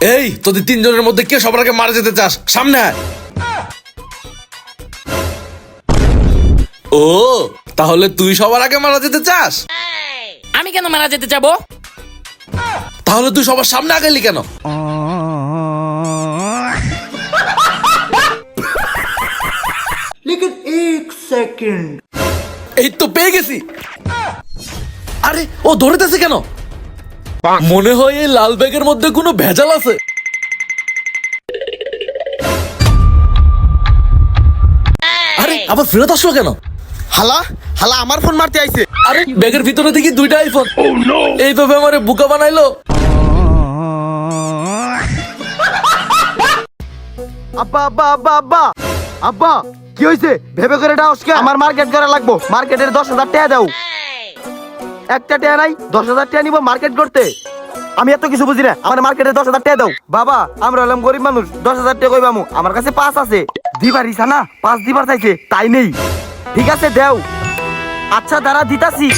এই তোদের তিনজনের মধ্যে কে সবার আগে মারা যেতে চাস? সামনে আয়। ও তাহলে তুই সবার আগে মারা যেতে চাস? আমি কেন মারা যেতে যাব? তাহলে তুই সবার সামনে আগে কেন? সেকেন্ড। এই তো পেয়ে গেছি। আরে ও ধরেতেছে কেন? মনে হয় এই লাল ব্যাগের মধ্যে কোনো ভেজাল আছে। আরে আবার ফেরত আসলো কেন? হালা হালা আমার ফোন মারতে আইছে। আরে ব্যাগের ভিতরে দেখি দুইটা আইফোন এইভাবে আমার বুকা বানাইলো? আব্বা আব্বা আব্বা আব্বা। আব্বা কি হয়েছে ভেবে করে এটা অস্কে আমার মার্কেট করা লাগবো। মার্কেটের দশ হাজার টাকা দাও। একটা টাকা নাই দশ হাজার টাকা নিবো মার্কেট করতে আমি এত কিছু বুঝি না আমার মার্কেটে দশ হাজার টাকা দাও। বাবা আমরা হলাম গরিব মানুষ দশ হাজার টাকা কইবামু আমার কাছে পাঁচ আছে। দিবার ইসা না পাঁচ দিবার চাইছে তাই নেই। ঠিক আছে দেও। আচ্ছা দাঁড়া দিতাছি।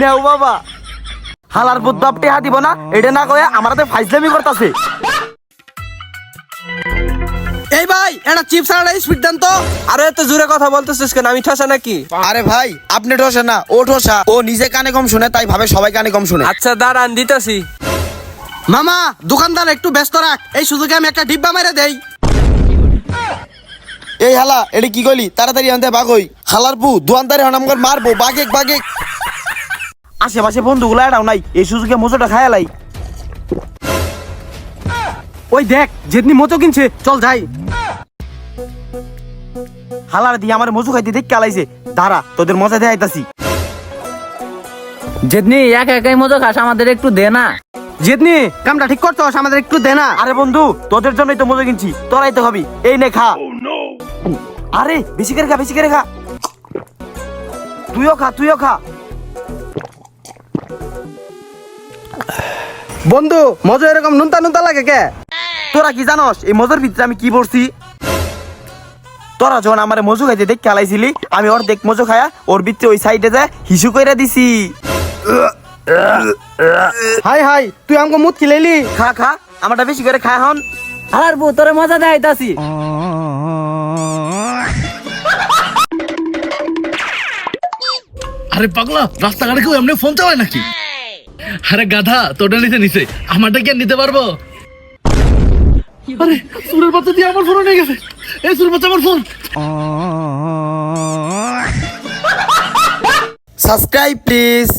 নেও বাবা। হালার বুদ্ধ টেহা দিব না এটা না কয়ে আমার হাতে ফাইজলামি করতেছে। এই ভাই চিপস আর স্পিড দেন তো। আরে এত জোরে কথা বলতেছিস কেন? আমি ঠসা নাকি? আরে ভাই আপনি ঠোসা না ও ঠোসা। ও নিজে কানে কম শুনে তাই ভাবে সবাই কানে কম শুনে। আচ্ছা দাঁড়ান দিতেছি। মামা দোকানদার একটু ব্যস্ত রাখ। এই সুযোগে আমি একটা ডিব্বা মেরে দেই। এই হালা এটা কি কইলি? তাড়াতাড়ি আনতে বাগই হালার পু দোয়ানদারে হনামগর মারবো বাগেক বাগেক আশেপাশে বন্ধুগুলো এটাও নাই এই সুযোগে মোজোটা খায়ালাই ওই দেখ যেদিন মতো কিনছে চল যাই। হালার দিয়ে আমার মজু খাইতে দেখ কালাইছে দাঁড়া তোদের মজা দেয় আইতাছি। যেদিনই এক একাই মতো খাস আমাদের একটু দে না। যেদিন কামটা ঠিক করতে আমাদের একটু দে না। আরে বন্ধু তোদের জন্যই তো মজা কিনছি তোরাই তো খাবি এই নে খা। আরে বেশি করে খা বেশি করে খা। তুইও খা তুইও খা। বন্ধু মজা এরকম নুনতা নুনতা লাগে কে? তোরা কি জানস এই মজার ভিতরে আমি কি পড়ছি? তোরা যখন আমার মজু খাইতে দেখ খেলাইছিলি আমি ওর দেখ মজু খায়া ওর ভিতরে ওই সাইডে যায় হিসু কইরা দিছি। হাই হাই তুই আমাকে মুত খিলাইলি? খা খা আমারটা বেশি করে খায় হন আর বউ তোরে মজা দেখাইতাছি। আরে পাগলা রাস্তাঘাটে কেউ এমনি ফোন চালায় নাকি? আরে গাধা তোটা নিতে নিছে আমারটা কি আর নিতে পারব? আরে সুরের বাচ্চা দিয়ে আমার ফোন নিয়ে গেছে। এই সুর বাচ্চা আমার ফোন। Subscribe please.